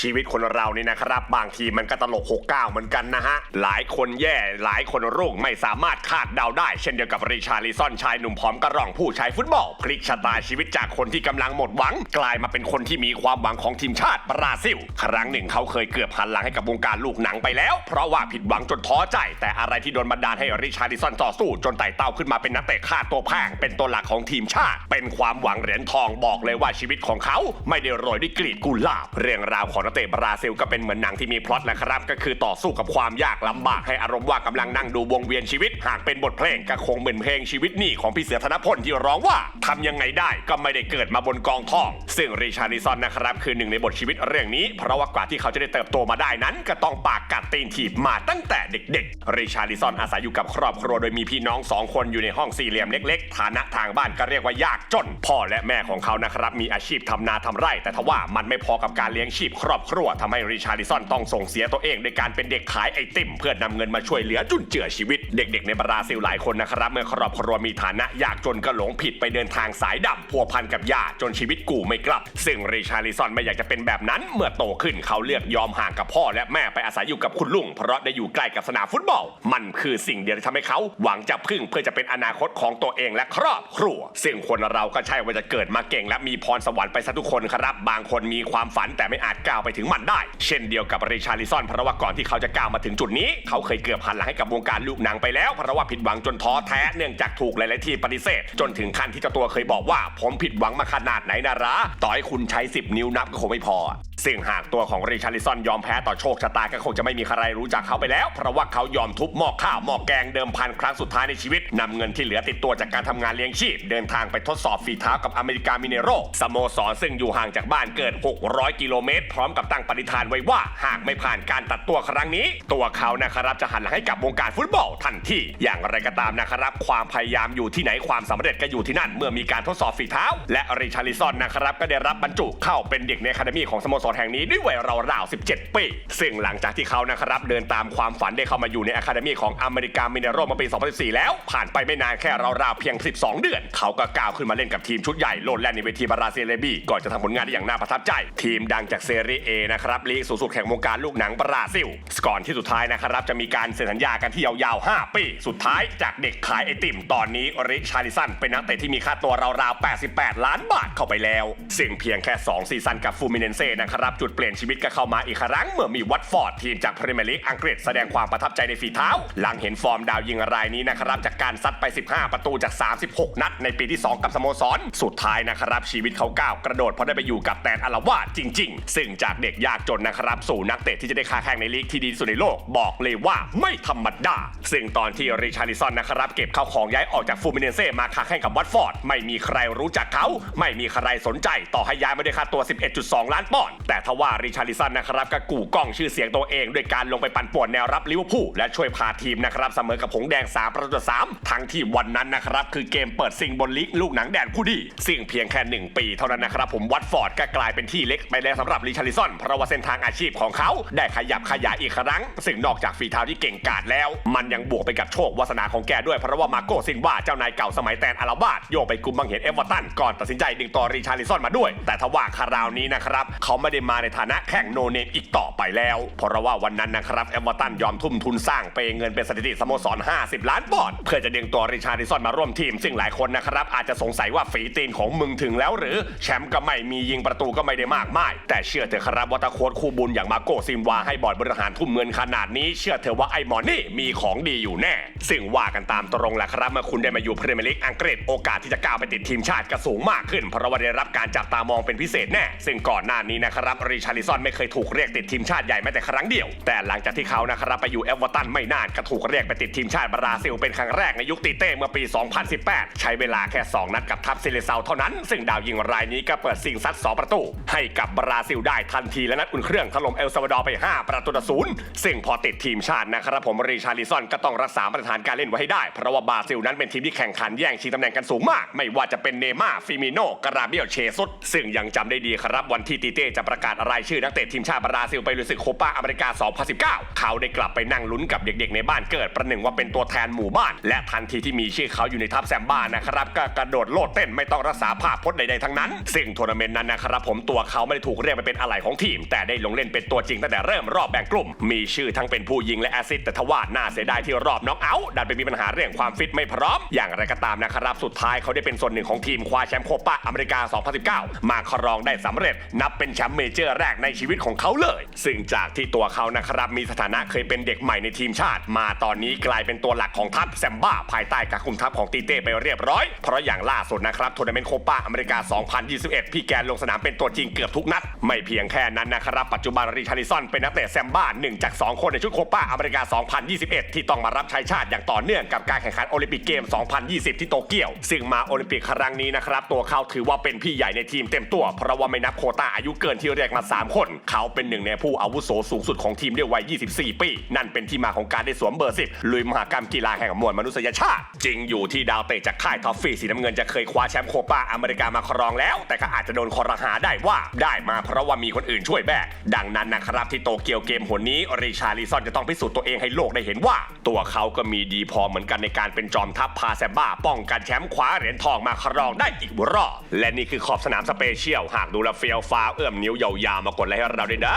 ชีวิตคนเรานี่นะครับ บางทีมันก็ตลก69เก้าเหมือนกันนะฮะ หลายคนแย่หลายคนรุ่งไม่สามารถคาดเดาได้ เช่นเดียวกับริชาลิซอนชายหนุ่มผอมกระร่องผู้ใช้ฟุตบอลพลิกชะตาชีวิตจากคนที่กำลังหมดหวัง กลายมาเป็นคนที่มีความหวังของทีมชาติบราซิล ครั้งหนึ่งเขาเคยเกือบหันหลังให้กับวงการลูกหนังไปแล้ว เพราะว่าผิดหวังจนท้อใจ แต่อะไรที่โดนบันดาลให้ริชาลิซอนต่อสู้ จนไต่เต้าขึ้นมาเป็นนักเตะค่าตัวแพงเป็นตัวหลักของทีมชาติ เป็นความหวังเหรียญทองบอกเลยว่าชีวิตของเขา ไม่ได้โรยด้วยกลีบกุหลาบเรื่องราวของนักเตะบราซิลก็เป็นเหมือนหนังที่มีพล็อตแหละครับ ก็คือต่อสู้กับความยากลำบากให้อารมณ์ว่ากำลังนั่งดูวงเวียนชีวิต หากเป็นบทเพลงก็คงเหมือนเพลงชีวิตนี่ของพี่เสือธนพลที่ร้องว่าทำยังไงได้ก็ไม่ได้เกิดมาบนกองทอง ซึ่งริชาริซอนนะครับคือหนึ่งในบทชีวิตเรื่องนี้ เพราะว่ากว่าที่เขาจะได้เติบโตมาได้นั้น ก็ต้องปากกัดตีนถีบมาตั้งแต่เด็กๆริชาริซอนอาศัยอยู่กับครอบครัวโดยมีพี่น้องสองคนอยู่ในห้องสี่เหลี่ยมเล็กๆ ฐานะทางบ้านก็เรียกว่ายากจน พ่อและแม่ของเขานะครับมีอาชีพทำนาทำไร่ แต่ทว่ามันไม่พอกับการเลี้ยงชีพครอบครัวทำให้ริชาริซอนต้องส่งเสียตัวเองด้วยการเป็นเด็กขายไอติม เพื่อนำเงินมาช่วยเหลือจุนเจือชีวิต เด็กๆในบราซิลหลายคนนะครับ เมื่อครอบครัวมีฐานะยากจนก็หลงผิดไปเดินทางสายดำพัวพันกับยาจนชีวิตกูไม่กลับ ซึ่งริชาริซอนไม่อยากจะเป็นแบบนั้น เมื่อโตขึ้นเขาเลือกยอมห่างกับพ่อ และแม่ไปอาศัยอยู่กับคุณลุงเพราะได้อยู่ใกล้กับสนามฟุตบอล มันคือสิ่งเดียวที่ทำให้เขาหวังจะพึ่งเพื่อจะเป็นอนาคตของตัวเองและครอบครัว ซึ่งคนเราก็ใช่ว่าจะเกิดมาเก่งและมีพรสวรรค์ไปซะทุกคนครับ บางคนมีความฝันแต่ไม่อาจก้าวไปถึงมันได้ เช่นเดียวกับริชาริซอนเพราะว่าก่อนที่เขาจะก้าวมาถึงจุดนี้ เขาเคยเกือบหันหลังให้กับวงการลูกหนังไปแล้วเพราะว่าผิดหวังจนท้อแท้เนื่องจากถูกหลายๆที่ปฏิเสธ จนถึงขั้นที่เจ้าตัวเคยบอกว่า ผมผิดหวังมาขนาดไหนนะระต่อให้คุณใช้ 10 นิ้วนับก็คงไม่พอ ซึ่งหากตัวของริชาริซอนยอมแพ้ต่อโชคชะตาก็คงจะไม่มีใครรู้จักเขาไปแล้ว เพราะว่าเขายอมทุบหม้อข้าวหม้อแกงเดิมพันครั้งสุดท้ายในชีวิตนำเงินที่เหลือติดตัวจากการทำงานเลี้ยงชีพ เดินทางไปทดสอบฝีเท้ากับอเมริกามิเนโรสโมสรซึ่งอยู่ห่างจากบ้านเกิน600 กิโลเมตร พร้อมกับตั้งปณิธานไว้ว่า หากไม่ผ่านการตัดตัวครั้งนี้ ตัวเขานะครับจะหันหลังให้กับวงการฟุตบอลทันทีอย่างไรก็ตามนะครับ ความพยายามอยู่ที่ไหนความสำเร็จก็อยู่ที่นั่น เมื่อมีการทดสอบฝีเท้า และริชาริซอนนะครับก็ได้รับบรรจุเข้าเป็นเด็กในคาเดมีของสโมสรแห่งนี้ด้วยวัยราวๆ17 ปี ซึ่งหลังจากที่เขานะครับเดินตามความฝันได้เข้ามาอยู่ในอะคาเดมีของอเมริกามิเนโรมาปี 2014 แล้ว ผ่านไปไม่นานแค่ราวๆเพียง 12 เดือน เขาก็ก้าวขึ้นมาเล่นกับทีมชุดใหญ่โลดแล่นในเวทีบราซิลเลบีก่อนจะทำผลงานได้อย่างน่าประทับใจ ทีมดังจากเซเรียเอนะครับลีกสูงสุดแห่งวงการลูกหนังบราซิลก่อนที่สุดท้ายนะครับจะมีการเซ็นสัญญากันที่ยาวๆ 5 ปี สุดท้ายจากเด็กขายไอติมตอนนี้ริชาริสันเป็นนักเตะที่มีค่าตัวราวๆ 88 ล้านบาทเข้าไปแล้ว ซึ่งเพียงแค่ 2 ซีซั่นกับฟูมิเนนเซ่นะครับจุดเปลี่ยนชีวิตก็เข้ามาอีกครั้งเมื่อมีวัตฟอร์ดทีมจากพรีเมียร์ลีกอังกฤษแสดงความประทับใจในฝีเท้า หลังเห็นฟอร์มดาวยิงรายนี้นะครับจากการซัดไป 15 ประตูจาก 36 นัดในปีที่ 2 กับสโมสร สุดท้ายนะครับชีวิตเขาก้าวกระโดดเพราะได้ไปอยู่กับแตนอลาวาดจริง ๆ ซึ่งจากเด็กยากจนนะครับสู่นักเตะที่จะได้ค้าแข่งในลีกที่ดีที่สุดในโลกบอกเลยว่าไม่ธรรมดาซึ่งตอนที่ริชาริซอนนะครับเก็บเข้าของย้ายออกจากฟูมิเนเซ่มาค้าแข่งกับวัตฟอร์ดไม่มีใครรู้จักเขา ไม่มีใครสนใจต่อให้ย้ายมาด้วยค่าตัว 11.2 ล้านปอนด์แแต่ทว่าริชาริซอนนะครับก็กู่กล้องชื่อเสียงตัวเองด้วยการลงไปปั่นป่วนแนวรับลิเวอร์พูลและช่วยพาทีมนะครับเสมอกับผงแดง3ประตูต่อ3ทั้งที่วันนั้นนะครับคือเกมเปิดซิงบนลีกลูกหนังแดนผู้ดีซึ่งเพียงแค่ 1 ปีเท่านั้นนะครับผมวัตฟอร์ดก็กลายเป็นที่เล็กไปแล้วสำหรับริชาริซอนเพราะว่าเส้นทางอาชีพของเขาได้ขยับขยายอีกครั้ง ซึ่งนอกจากฝีเท้าที่เก่งกาจแล้ว มันยังบวกไปกับโชควาสนาของแกด้วยเพราะว่ามาโกซินว่าเจ้านายเก่าสมัยแตนอาราบาดโยกไปกุมบังเห็นเอเวอร์ตันก่อนตัดสินใจดึงต่อริชาริซอนมาด้วย แต่ทว่าคราวนี้นะครับเขาไม่ได้มาในฐานะแข่งโนเนมอีกต่อไปแล้วเพราะว่าวันนั้นนะครับเอเวอร์ตันยอมทุ่มทุนสร้างเปเงินเป็นสถิติสโมสร 50 ล้านปอนด์เพื่อจะดึงตัวริชาริซอนมาร่วมทีม ซึ่งหลายคนนะครับอาจจะสงสัยว่าฝีตีนของมึงถึงแล้วหรือแชมป์ก็ไม่มียิงประตูก็ไม่ได้มากมายแต่เชื่อเถอะครับว่าตาโค้ชคู่บุญอย่างมาโกซิมวาให้บอร์ดบริหารทุ่มเงินขนาดนี้ เชื่อเถอะว่าไอ้หมอนี่มีของดีอยู่แน่ ซึ่งว่ากันตามตรงแหละครับเมื่อคุณได้มาอยู่พรีเมียร์ลีกอังกฤษโอกาสที่จะก้าวไปติดทีมชาติก็สูงมากขึ้น เพราะว่าได้รับการจับตามองเป็นพิเศษแน่ ซึ่งก่อนหน้านี้นะครับริชาริซอนไม่เคยถูกเรียกติดทีมชาติใหญ่แม้แต่ครั้งเดียว แต่หลังจากที่เขานะครับไปอยู่เอเวอร์ตันไม่นานก็ถูกเรียกไปติดทีมชาติบราซิลเป็นครั้งแรกในยุคตีเต้เมื่อปี 2018 ใช้เวลาแค่ 2 นัดกับทัพซิเลเซาเท่านั้น ซึ่งดาวยิงรายนี้ก็เปิดซิงซัด 2 ประตู ให้กับบราซิลได้ทันทีและนัดอุ่นเครื่องถล่มเอลซาวาดอร์ไป 5 ประตูต่อศูนย์ซึ่งพอติดทีมชาตินะครับผมริชาริซอนก็ต้องรักษามาตรฐานการเล่นไว้ให้ได้เพราะว่าบราซิลนั้นเป็นทีมที่แข่งขันแย่งชิงตำแหน่งกันสูงมาก ไม่ว่าจะเป็นเนม่าฟิมิโนกราเบียลเชซุสซึ่งยังจำได้ดีครับวันที่ตีเต้จะประประกาศรายชื่อนักเตะทีมชาติบราซิลไปลุยศึกโคปาอเมริกา 2019 เขาได้กลับไปนั่งลุ้นกับเด็กๆในบ้านเกิดประหนึ่งว่าเป็นตัวแทนหมู่บ้าน และทันทีที่มีชื่อเขาอยู่ในทัพแซมบ้านะครับก็กระโดดโลดเต้นไม่ต้องรักษาภาพพจน์ใดๆทั้งนั้น ซึ่งทัวร์นาเมนต์นั้นนะครับผมตัวเขาไม่ได้ถูกเรียกไปเป็นอะไรของทีม แต่ได้ลงเล่นเป็นตัวจริงตั้งแต่เริ่มรอบแบ่งกลุ่ม มีชื่อทั้งเป็นผู้ยิงและแอซิสต์แต่ทว่าน่าเสียดายที่รอบน็อกเอาท์ดันไปมีปัญหาเรื่องความฟิตไม่พร้อม อย่างไรก็ตามนะครับสุดท้ายเขาได้เป็นส่วนหนึ่งของทีมคว้าแชมป์โคปาอเมริกา 2019 มาครองได้สำเร็จ นับเป็นแชมป์เมเจอร์แรกในชีวิตของเขาเลย ซึ่งจากที่ตัวเขานะครับมีสถานะเคยเป็นเด็กใหม่ในทีมชาติ มาตอนนี้กลายเป็นตัวหลักของทัพแซมบ้าภายใต้การคุมทัพของตีเต้ไปเรียบร้อย เพราะอย่างล่าสุดนะครับทัวร์นาเมนต์โคปาอเมริกา 2021 พี่แกนลงสนามเป็นตัวจริงเกือบทุกนัด ไม่เพียงแค่นั้นนะครับปัจจุบันริชาริซอนเป็นนักเตะแซมบ้าหนึ่งจาก 2 คนในชุดโคปาอเมริกา 2021 ที่ต้องมารับใช้ชาติอย่างต่อเนื่องกับการแข่งขันโอลิมปิกเกม 2020 ที่โตเกียว ซึ่งมาโอลิมปิกครั้งนี้นะครับตัวเขาถือว่าเป็นพี่ใหญ่ในทีมเต็มตัว เพราะว่าไม่นับโคต้าอายุเกินที่เรียกมา 3 คน เขาเป็นหนึ่งในผู้อาวุโสสูงสุดของทีมด้วยวัย 24 ปี นั่นเป็นที่มาของการได้สวมเบอร์ 10 ลุยมหากรรมกีฬาแห่งมวลมนุษยชาติ จริงอยู่ที่ดาวเตะจากค่ายทอฟฟี่สีน้ำเงินจะเคยคว้าแชมป์โคปาอเมริกามาครองแล้ว แต่ก็อาจจะโดนคอรหาได้ว่าได้มาเพราะว่ามีคนอื่นช่วยแบก ดังนั้นนะครับที่โตเกียวเกมหนนี้ริชาลิซอนจะต้องพิสูจน์ตัวเองให้โลกได้เห็นว่า ตัวเขาก็มีดีพอเหมือนกันในการเป็นจอมทัพพาแซมบ้าป้องกันแชมป์คว้าเหรียญทองมาครองได้อีกรอบและนี่คือขอบสนามสเปเชียลหากดูแลเฟียวฟ้าเอื้อมนิ้วยาวๆมากดไลค์ให้เราด้วยนะ